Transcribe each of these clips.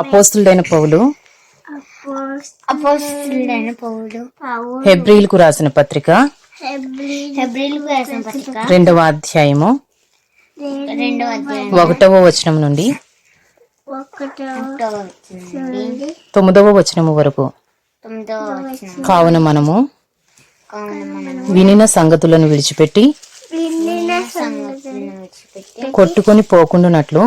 అపోస్తుడైన పౌలు. అపోస్తులైన పౌలు. హెబ్రిల్కు రాసిన పత్రిక. హెబ్రిల్ రాసిన పత్రిక. రెండవ అధ్యాయము. రెండవ అధ్యాయం ఒకటవ వచనం నుండి. తొమ్మిదవ వచనము వరకు. కావున మనము వినిన సంగతులను విడిచిపెట్టి సంగతులను విడిచిపెట్టి కొట్టుకొని పోకుండానట్లు కొట్టుకుని పోకుండా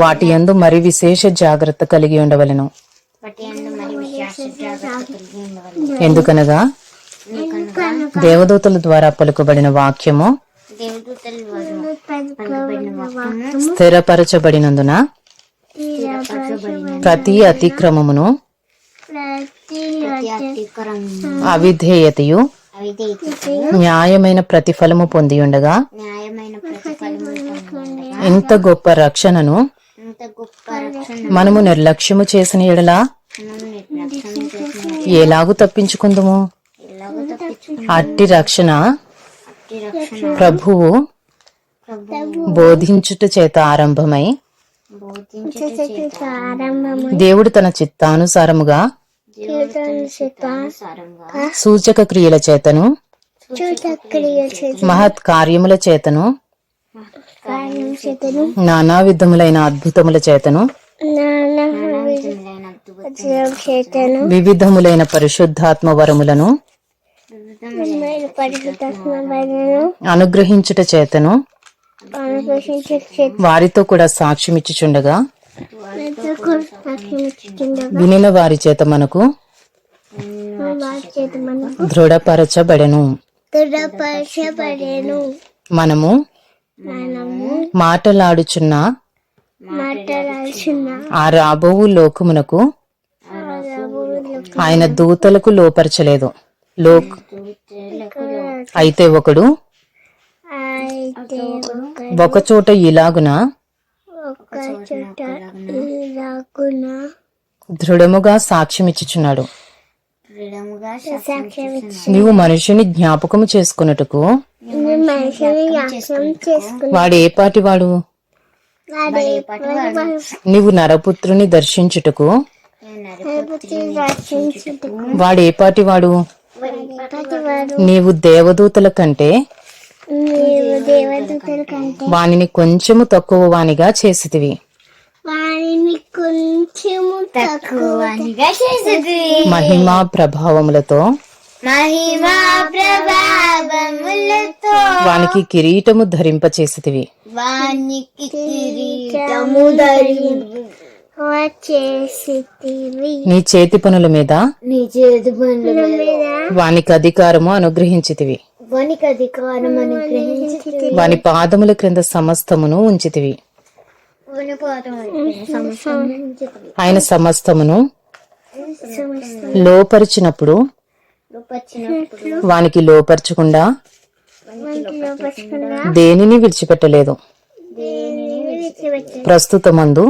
వాటి యందు మరి విశేష జాగ్రత్త కలిగి ఉండవలెను. వాటి యందు మరి విశ్వాస జాగ్రత్త కలిగి ఉండవాలి ఎందుకనగా? దేవదూతల ద్వారా పలుకబడిన వాక్యము దేవదూతల ద్వారా పలుకబడిన వాక్యము స్థిరపరచబడినందున ప్రతి అతిక్రమమును అవిధేయతయు అవిధేయత న్యాయమైన ప్రతిఫలము పొంది ఉండగా ఇంత గొప్ప రక్షణను మనము నిర్లక్ష్యము చేసిన ఎడలా ఎలాగు తప్పించుకుందుము? అట్టి రక్షణ ప్రభువు ప్రభు బోధించుట చేత ఆరంభమై దేవుడు తన చిత్తానుసారముగా సూచక క్రియల చేతను మహత్ కార్యముల చేతను కార్యం చేతను నానా విధములైన అద్భుతముల చేతను. వివిధములైన పరిశుద్ధాత్మ వరములను అనుగ్రహించుట చేతను. వారితో కూడా సాక్ష్యమిచ్చుచుండగా వినిన వారి చేత మనకు వారి చేత మనకు దృఢపరచబడెను. మనము మాటలాడుచున్న ఆ రాబోవు లోకమునకు ఆయన దూతలకు లోపరచలేదు. లోక్ అయితే ఒకడు అయితే ఒక చోట ఇలాగున? దృఢముగా సాక్ష్యమిచ్చుచున్నాడు. నీవు మనుషుని జ్ఞాపకము చేసుకున్నట్టుకు వాడు ఏ పాటి వాడు? వాడే నీవు నరపుత్రుని దర్శించుటకు? వాడు ఏ పాటి వాడు? నీవు దేవదూతల కంటే? వానిని కొంచెము తక్కువ వానిగా చేసితివి. మహిమా ప్రభావములతో వానికి కిరీటము ధరింపచేసితివి. వానికి కిరీటము వచ్చేసితివి నీ చేతి పనుల మీద నీ చేతి పనుల మీద వానికి అధికారము అనుగ్రహించితివి. వానికి అధికారం అనుగ్రహించి వాని పాదముల క్రింద సమస్తమును ఉంచితివి. ఆయన సమస్తమును లోపరిచినప్పుడు వానికి లోపరచకుండా దేనిని విడిచిపెట్టలేదు. ప్రస్తుతమందు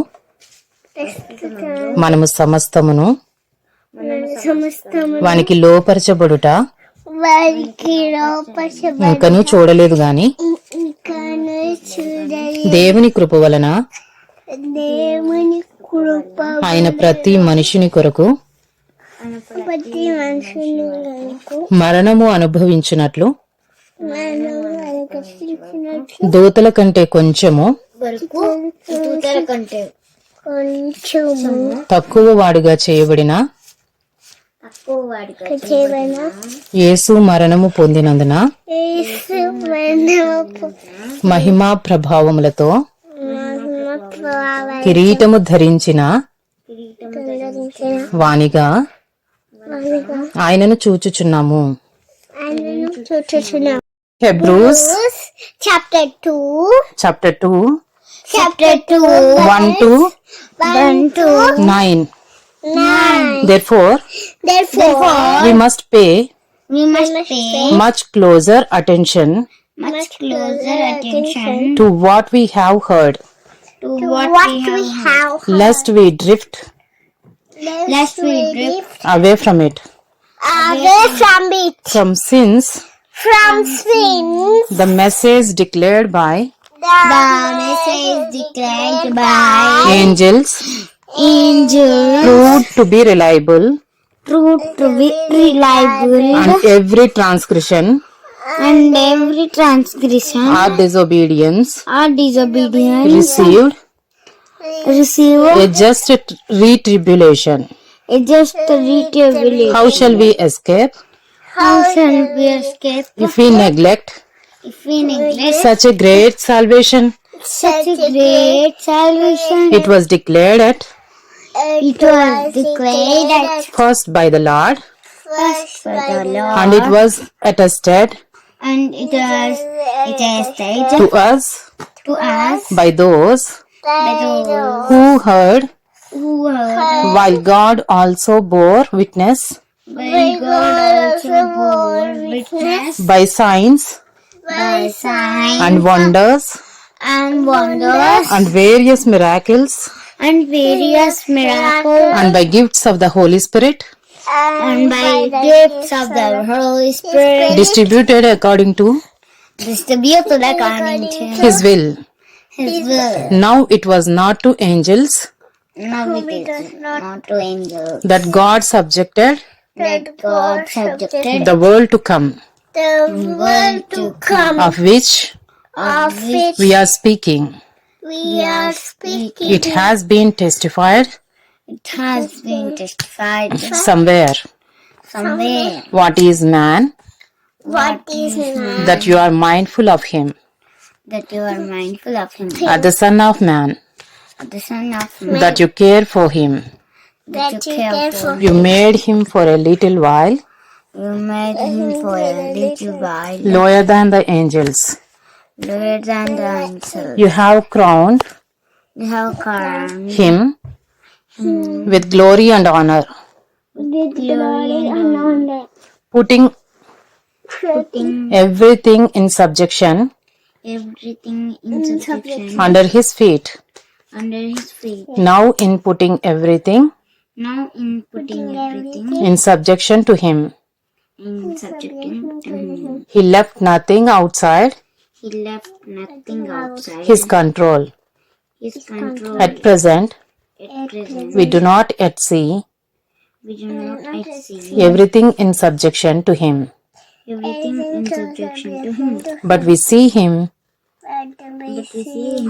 మనము సమస్తమును సమస్తము వానికి లోపరచబడుట ఇంకనూ చూడలేదు గాని దేవుని కృప వలన ఆయన ప్రతి మనుషుని కొరకు మరణము అనుభవించినట్లు దూతల కంటే కొంచెము తక్కువ వాడుగా చేయబడిన యేసు మరణము పొందినందున మహిమా ప్రభావములతో కిరీటము ధరించిన వానిగా ఆయనను చూచుచున్నాము Hebrews chapter two chapter two chapter two one two one two nine nine. therefore Therefore, we must pay we must pay much closer attention much closer attention to what we have heard to what, we have, lest we drift lest we drift away from it. Away from it, from sins. From sins. the message declared by The message declared by angels. Angels. Proved to be reliable, proved to be reliable. And every transgression. And every transgression. Or disobedience. Or disobedience. Received receive a just retribution. a just retribution. How shall we escape? How shall we escape? If we neglect? If we neglect? Such a great salvation? such a great salvation? It was declared at? It was declared at first by the Lord, first for the Lord, and it was attested? And it was it is stated to us. To us. By those who heard, who heard? While God also bore witness? By God also bore witness? By signs? By signs. And wonders? And wonders. And various miracles? And various miracles. And by gifts of the Holy Spirit? And by gifts of the Holy Spirit. Distributed according to? Distributed according to His will. His will. Now it was not to angels Now it is not to angels that God subjected that God subjected the world to come, the world to come of which of which we are speaking. we are speaking. It has been testified It has been testified somewhere. somewhere. What is man What is man that you are mindful of him, that you are mindful of him? or the Son of Man The Son of Man that you care for him? that you care for. Him. You made him for a little while You made him for a little while lower than the angels. lower than the angels. You have crowned You have crowned him with glory and honor, with glory and honor, putting putting everything in subjection everything in subjection under his feet. under his feet. Now, in putting everything. Now, in putting everything. in subjection to him, in subjection to him, he left nothing outside. He left nothing outside. his control. his control. At present, At present, we do not yet see. We do not yet see. everything in subjection to him, everything in subjection to him, but we see him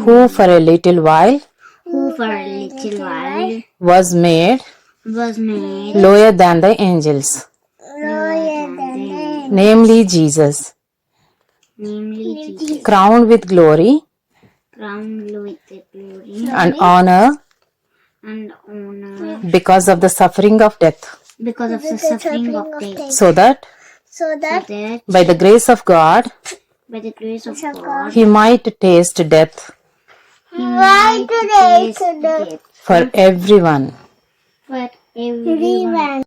who for a little while who for a little while was made was made lower than the angels, lower than namely Jesus, namely Jesus, crowned with glory crowned with glory. and honor and honor. because of the suffering of death, because of the suffering of death, so that so that by the grace of God by the grace of God he might taste death. He might taste death. for everyone. For everyone